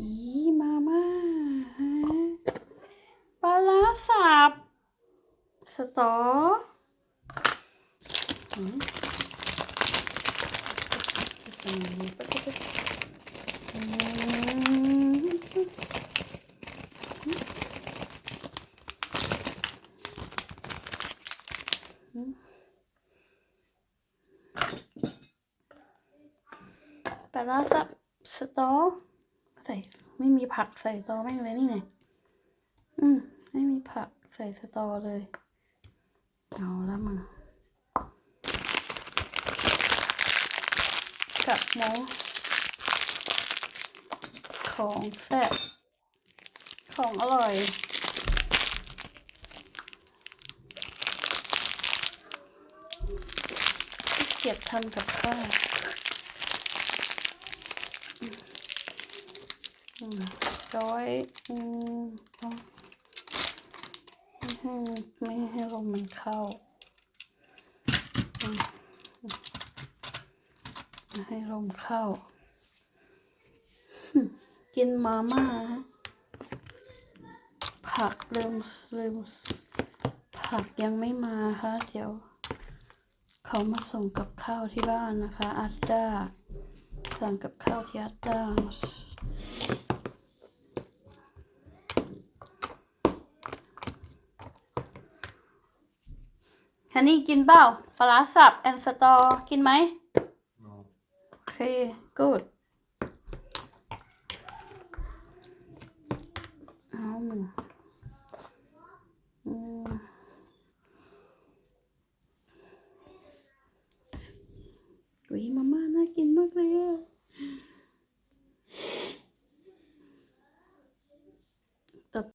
อีมาม่าฮะปลาร้าสับสตอปลาร้าสับสตอ ใส่ไม่มีผักใส่ตอแม่งเลยนี่ไงอืมไม่มีผักใส่สตอเลยเอาละมึงกับหมูของแซ่บของอร่อยเก็บทำกับข้าวอืม ร้อยอืมเอาไม่ให้ลมมันเข้า ให้ลมเข้า กินมาม่าผักลืมลืมผักยังไม่มาค่ะเดี๋ยว เขามาส่งกับข้าวที่บ้านนะคะอาด้าสั่งกับข้าวที่อาด้า ฮันนี่กินเปล่าปลาสับแอนสตอกินไหม no โอเค good อามึงอุ้มาม่าน่ากินมากเลย